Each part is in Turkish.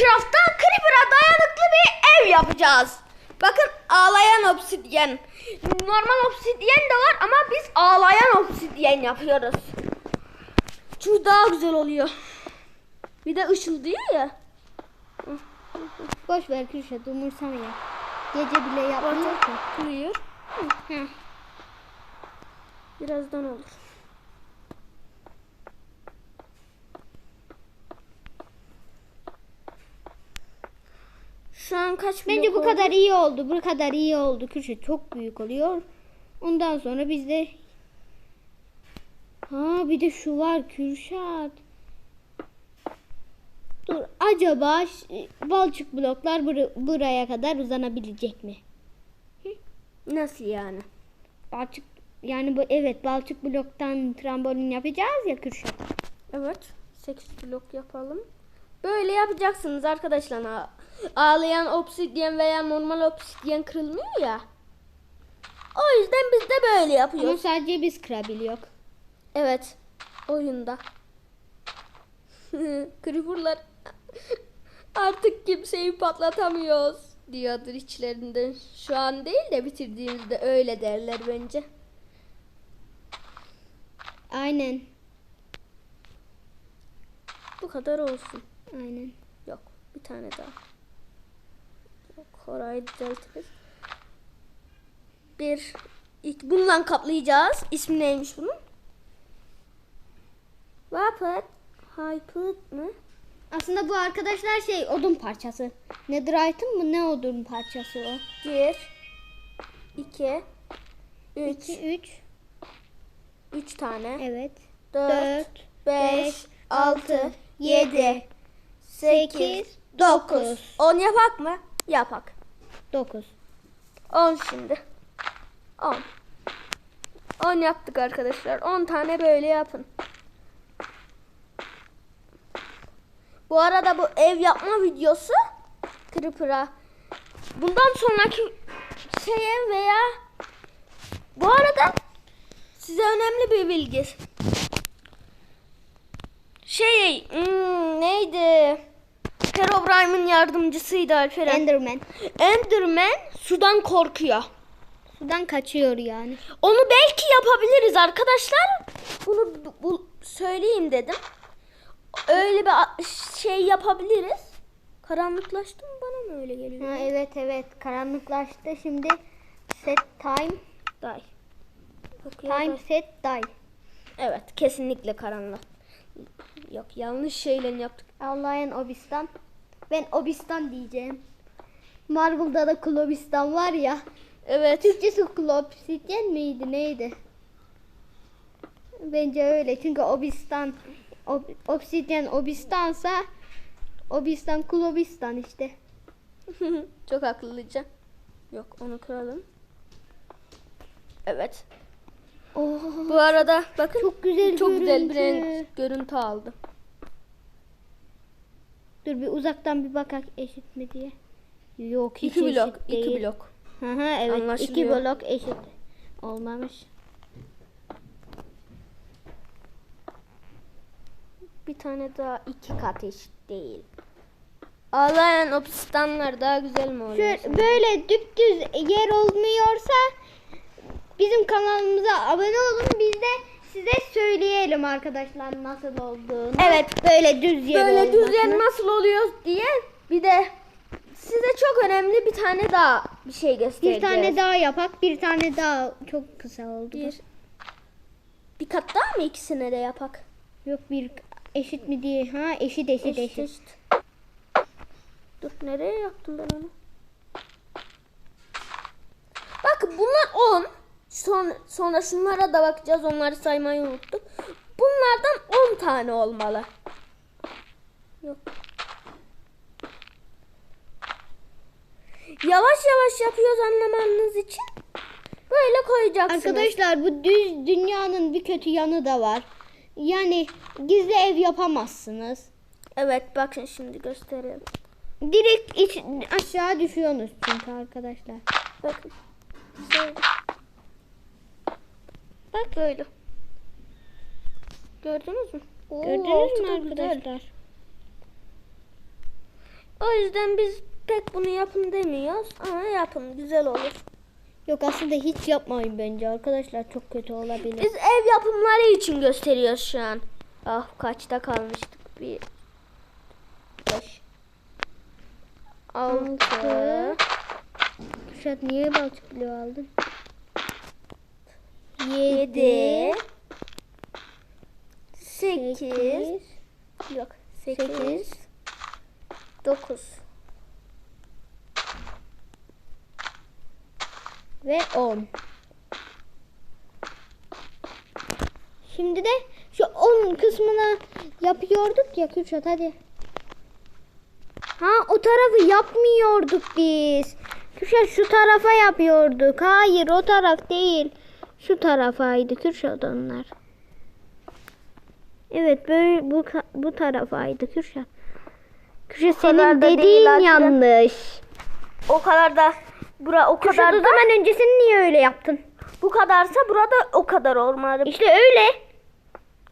Minecraft'ta Creeper'a dayanıklı bir ev yapacağız. Bakın ağlayan obsidyen. Normal obsidyen de var ama biz ağlayan obsidyen yapıyoruz. Çünkü daha güzel oluyor. Bir de ışıldıyor ya. Boş ver Kürşat umursamıyor. Gece bile yapmıyor ki. Duruyor. Heh. Birazdan olur. Kaç Bence bu oldu? kadar iyi oldu. Bu kadar iyi oldu. Kürşat çok büyük oluyor. Ondan sonra biz de Ha bir de şu var Kürşat. Dur acaba balçık bloklar bur- buraya kadar uzanabilecek mi? Nasıl yani? Balçık yani bu evet balçık bloktan trambolin yapacağız ya Kürşat. Evet. 8 blok yapalım. Böyle yapacaksınız arkadaşlar. Ağlayan obsidyen veya normal obsidyen kırılmıyor ya. O yüzden biz de böyle Ama yapıyoruz. sadece biz kırabiliyor. Evet. Oyunda. Creeper'lar artık kimseyi patlatamıyoruz diyordur içlerinden. Şu an değil de bitirdiğimizde öyle derler bence. Aynen. Bu kadar olsun. Aynen. Yok. Bir tane daha. Yok. Orayı düzeltiriz. Bir. İlk bundan kaplayacağız. İsmi neymiş bunun? Vapet. Hypet mı? Aslında bu arkadaşlar şey odun parçası. Netherite'ın mı ne odun parçası o? Bir. iki, Üç. 2 3 Üç tane. evet. Dört. 4 Beş. beş, Altı. altı, Yedi. Yedi, Sekiz. sekiz, Dokuz. dokuz. On yapak mı? Yapak. 9. On şimdi. On. On yaptık arkadaşlar. On tane böyle yapın. Bu arada bu ev yapma videosu Creeper'a bundan sonraki şeye veya bu arada size önemli bir bilgi. Şey hmm, neydi? Herobrine'in yardımcısıydı Alperen. Enderman. Enderman sudan korkuyor. Sudan kaçıyor yani. Onu belki yapabiliriz arkadaşlar. Bunu bu, bu- söyleyeyim dedim. Öyle bir şey yapabiliriz. Karanlıklaştı mı bana mı öyle geliyor? Ha, evet evet karanlıklaştı şimdi set time Day. Bakıyor time set die. Evet kesinlikle karanlık. Yok yanlış şeyle yaptık. Allah'ın Obistan. Ben Obistan diyeceğim. Marvel'da da Klobistan var ya. Evet. Türkçesi Klobsityen miydi neydi? Bence öyle çünkü Obistan ob, Obsidyen Obistansa Obistan Klobistan işte. Çok akıllıca. Yok onu kıralım. Evet. Oh, Bu arada bakın çok güzel çok güzel bir görüntü. renk görüntü aldı. Dur bir uzaktan bir bakak eşit mi diye. Yok hiç İki blok, eşit iki değil. blok. Hı hı evet iki blok eşit olmamış. Bir tane daha iki kat eşit değil. Ağlayan obsistanlar daha güzel mi oluyor? Şöyle, böyle düptüz yer olmuyorsa bizim kanalımıza abone olun biz de size söyleyelim arkadaşlar nasıl olduğunu. Evet. Böyle düz yer Böyle düz yer nasıl oluyor diye bir de size çok önemli bir tane daha bir şey Bir göstereceğiz. tane daha yapak bir tane daha çok kısa oldu. Bir, bir kat daha mı ikisine de yapak? Yok bir eşit mi diye ha eşit eşit eşit. Eşit eşit. Dur nereye yaptım ben onu? Bak bunlar 10. Sonra, sonra şunlara da bakacağız. Onları saymayı unuttum. Bunlardan 10 tane olmalı. Yok. Yavaş yavaş yapıyoruz anlamanız için. Böyle koyacaksınız. Arkadaşlar bu düz dünyanın bir kötü yanı da var. Yani gizli ev yapamazsınız. Evet bakın şimdi gösterelim. Direkt iç, aşağı düşüyorsunuz çünkü arkadaşlar. Bakın. Şöyle. Bak böyle. Gördünüz mü? Oo, Gördünüz mü da güzel. arkadaşlar? O yüzden biz pek bunu yapın demiyoruz ama yapın güzel olur. Yok aslında hiç yapmayın bence arkadaşlar çok kötü olabilir. Biz ev yapımları için gösteriyoruz şu an. Ah kaçta kalmıştık? Bir, beş, Altı. Kuşat niye balçık bloğu aldın? Yedi, sekiz, Sekiz. yok sekiz, Sekiz. dokuz. ve 10. Şimdi de şu 10 kısmına yapıyorduk ya Kürşat hadi. Ha o tarafı yapmıyorduk biz. Kürşat şu tarafa yapıyorduk. Hayır o taraf değil. Şu tarafaydı Kürşat onlar. Evet böyle bu bu tarafaydı Kürşat. Kürşat kadar senin dediğin yanlış. O kadar da bura o Kürşat kadar o da zaman öncesini niye öyle yaptın? bu kadarsa burada o kadar olmalı. İşte öyle.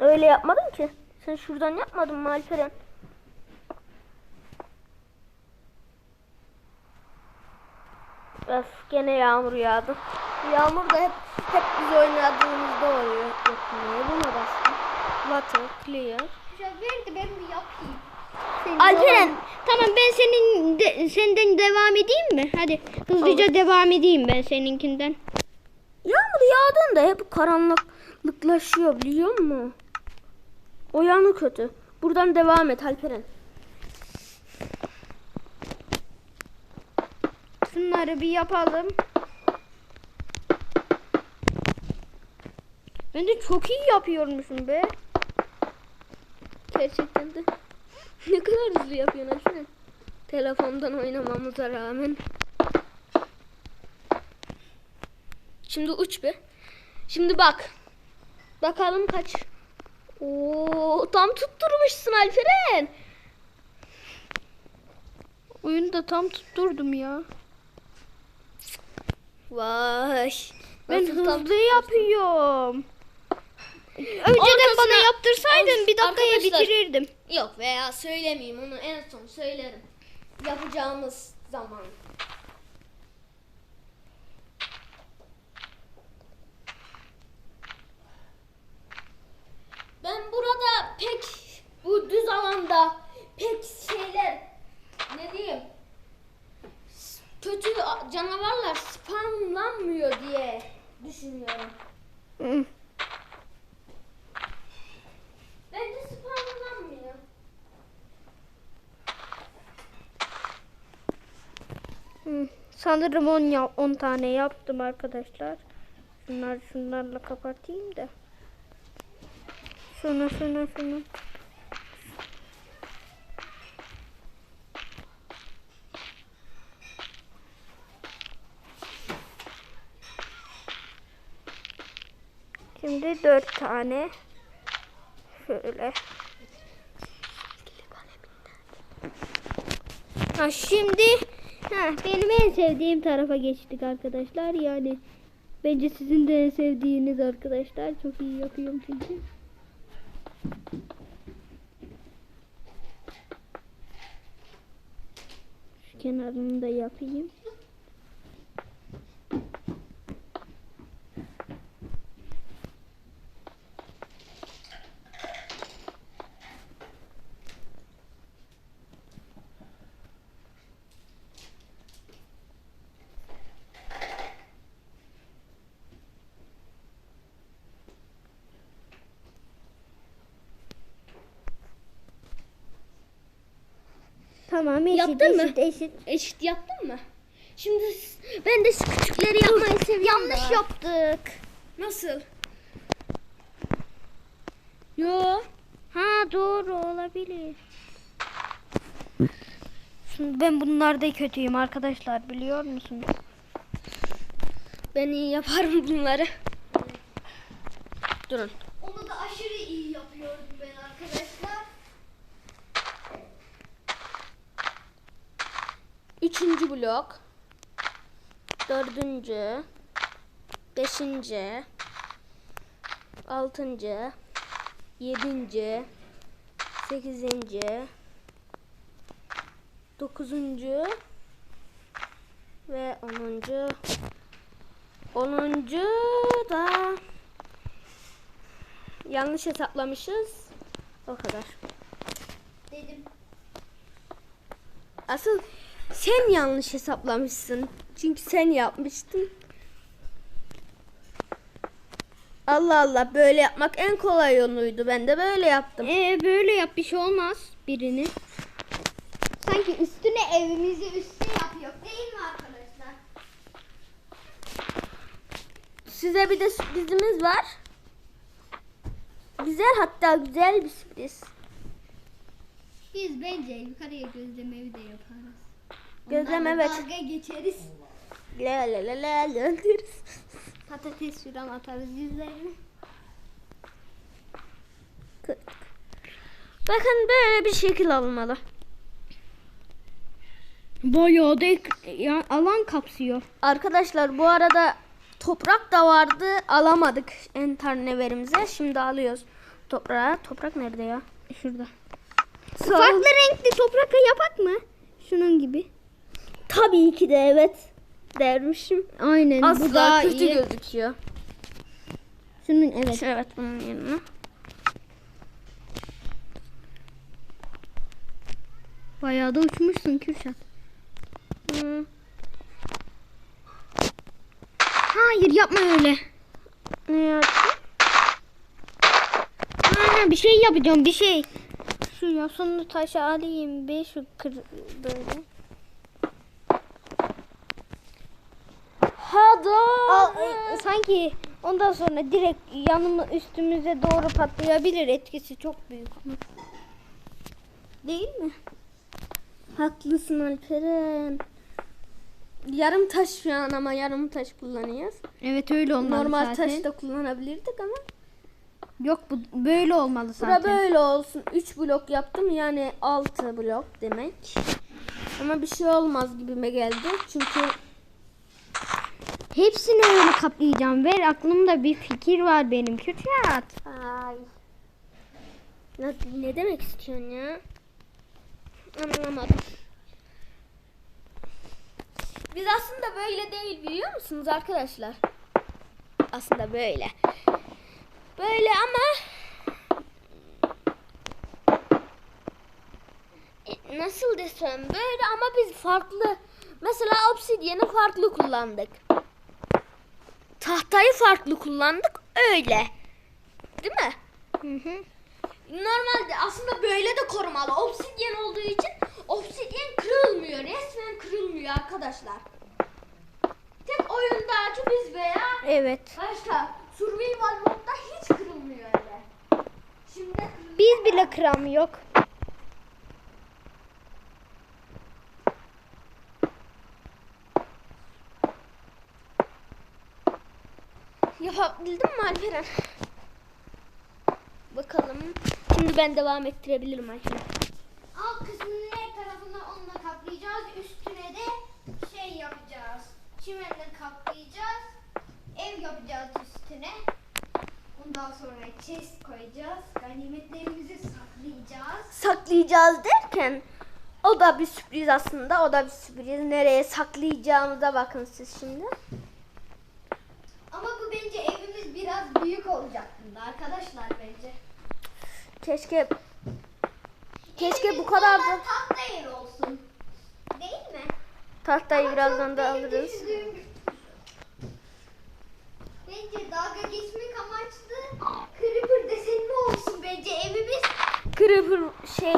Öyle yapmadın ki. Sen şuradan yapmadın mı Alperen? Öf gene yağmur yağdı. Yağmur da hep hep biz oynadığımızda oluyor. Yok niye buna bastım? Water, clear. Ver de ben bir yapayım. Alperen Tamam ben senin de, senden devam edeyim mi? Hadi hızlıca devam edeyim ben seninkinden. yağmur yağdığında hep karanlıklaşıyor biliyor musun? O yanı kötü. Buradan devam et Alperen. Şunları bir yapalım. Ben de çok iyi yapıyormuşum be. Gerçekten de. ne kadar hızlı yapıyorsun Alperen. Telefondan oynamamıza rağmen. Şimdi uç be. Şimdi bak. Bakalım kaç. Oo, tam tutturmuşsun Alperen. Oyunu da tam tutturdum ya. Vay. Ben Nasıl hızlı yapıyorum. Önceden bana Ortasına- yaptırsaydın bir dakikaya bitirirdim. Yok veya söylemeyeyim onu en son söylerim. Yapacağımız zaman. Ben burada pek bu düz alanda pek şeyler ne diyeyim s- kötü a- canavarlar spamlanmıyor diye düşünüyorum. Hı. Bence spamlanmıyor. Hı, Sanırım 10 ya 10 tane yaptım arkadaşlar. Şunlar şunlarla kapatayım da. Şunu şunu şunu. Şimdi 4 tane. Şöyle. Ha şimdi ha, benim en sevdiğim tarafa geçtik arkadaşlar. Yani bence sizin de sevdiğiniz arkadaşlar. Çok iyi yapıyorum çünkü. Şu kenarını da yapayım. Tamam eşit Yaptın mı? eşit eşit. Eşit yaptın mı? Şimdi ben de şu küçükleri yapmayı seviyorum. Yanlış da. yaptık. Nasıl? Yo. Ha doğru olabilir. Şimdi ben bunlarda kötüyüm arkadaşlar biliyor musunuz? Ben iyi yaparım bunları. Durun. Onu da aşırı iyi yapıyorum ben arkadaşlar. Üçüncü blok. Dördüncü. Beşinci. Altıncı. Yedinci. Sekizinci. Dokuzuncu. Ve onuncu. Onuncu da yanlış hesaplamışız. O kadar. Dedim. Asıl sen yanlış hesaplamışsın. Çünkü sen yapmıştın. Allah Allah böyle yapmak en kolay yoluydu. Ben de böyle yaptım. Ee, böyle yap bir şey olmaz birini. Sanki üstüne evimizi üstüne yapıyor değil mi arkadaşlar? Size bir de sürprizimiz var. Güzel hatta güzel bir sürpriz. Biz bence yukarıya gözlemeyi de yaparız. Gözleme, Onlarla evet. Dalga geçeriz. La la la la deriz. Patates filan atarız yüzlerine. Bakın böyle bir şekil olmalı. Bayağı da ek- ya, alan kapsıyor. Arkadaşlar bu arada toprak da vardı alamadık entarneverimize. Şimdi alıyoruz toprağı. Toprak nerede ya? Şurada. Farklı renkli toprak yapak mı? Şunun gibi. Tabii ki de evet dermişim. Aynen bu Asla daha kötü iyi. gözüküyor. Şunun evet. Evet bunun yerine. Bayağı da uçmuşsun Kürşat. Hmm. Hayır yapma öyle. Ne yapayım? Ha, bir şey yapacağım bir şey. Şu yosunlu taşı alayım bir şu kır böyle. Al, e, sanki ondan sonra direkt yanımı üstümüze doğru patlayabilir etkisi çok büyük. Değil mi? Haklısın Alperen. Yarım taş şu an ama yarım taş kullanıyoruz. Evet öyle olmalı Normal zaten. taş da kullanabilirdik ama. Yok bu böyle olmalı Bura zaten. böyle olsun. 3 blok yaptım yani 6 blok demek. Ama bir şey olmaz gibime geldi. Çünkü Hepsini öyle kaplayacağım. Ver aklımda bir fikir var benim Kürşat. ay. Ne, ne demek istiyorsun ya? Anlamadım. Biz aslında böyle değil biliyor musunuz arkadaşlar? Aslında böyle. Böyle ama E, nasıl desem böyle ama biz farklı. Mesela obsidyeni farklı kullandık. Tahtayı farklı kullandık öyle. Değil mi? Hı hı. Normalde aslında böyle de korumalı. Obsidyen olduğu için obsidyen kırılmıyor. Resmen kırılmıyor arkadaşlar. Tek oyundaki biz veya Evet. başka survival modda hiç kırılmıyor öyle. Şimdi. Biz bile yok. Yapabildim mi Alperen? Bakalım. Şimdi ben devam ettirebilirim Alperen. Alt kısmının her tarafını onunla kaplayacağız. Üstüne de şey yapacağız. Çimenle kaplayacağız. Ev yapacağız üstüne. Ondan sonra chest koyacağız. Ganimetlerimizi saklayacağız. Saklayacağız derken o da bir sürpriz aslında. O da bir sürpriz. Nereye saklayacağımıza bakın siz şimdi. Ama bu bence evimiz biraz büyük olacak bunda arkadaşlar bence. Keşke keşke Evimiz bu kadar da tahta ev olsun. Değil mi? tahtayı Ama birazdan çok da benim alırız. düşündüğüm- Bence dalga geçmek amaçlı creeper desenli olsun bence evimiz. Creeper şey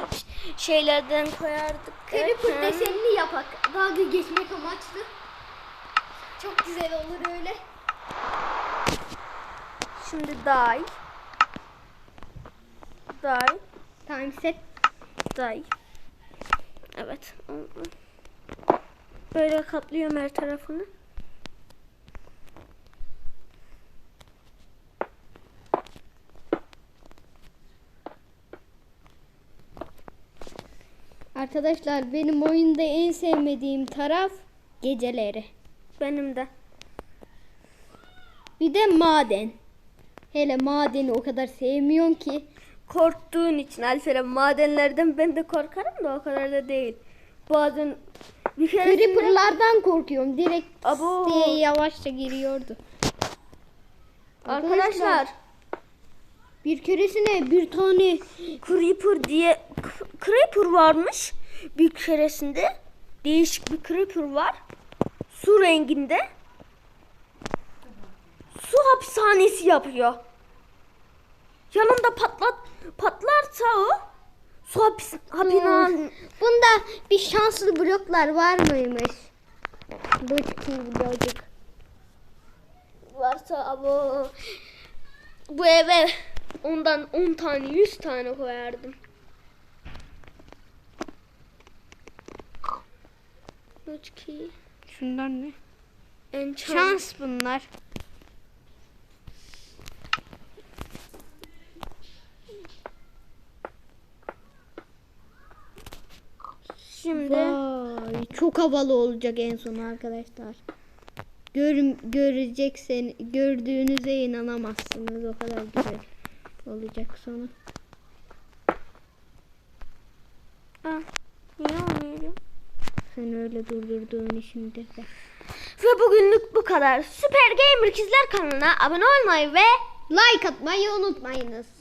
şeylerden koyardık. Creeper desenli yapak. Dalga geçmek amaçlı. Çok güzel olur öyle. Şimdi day. Day. Time set. Day. Evet. Böyle kaplıyorum her tarafını. Arkadaşlar benim oyunda en sevmediğim taraf geceleri. Benim de. Bir de maden. Hele madeni o kadar sevmiyorum ki. Korktuğun için Alferen madenlerden ben de korkarım da o kadar da değil. bazen bir keresinde Creeper'lardan korkuyorum. Direkt Abo. diye yavaşça giriyordu. arkadaşlar Bir keresine bir tane Creeper diye Creeper varmış bir keresinde. Değişik bir Creeper var. Su renginde. Su hapishanesi yapıyor. Yanında patlat patlarsa o su hapis hapishane Bunda bir şanslı bloklar var mıymış? Bıçkı blocuk. varsa ama bu eve ondan 10 tane 100 tane koyardım. Bıçkı Şunlar ne? en Şans bunlar. Şimdi Vay, çok havalı olacak en son arkadaşlar. Gör, göreceksen gördüğünüze inanamazsınız o kadar güzel olacak sonu. Ah, niye oynuyorum? Sen öyle durdurduğun işinde de. Ve bugünlük bu kadar. Süper Gamer İkizler kanalına abone olmayı ve Like atmayı unutmayınız.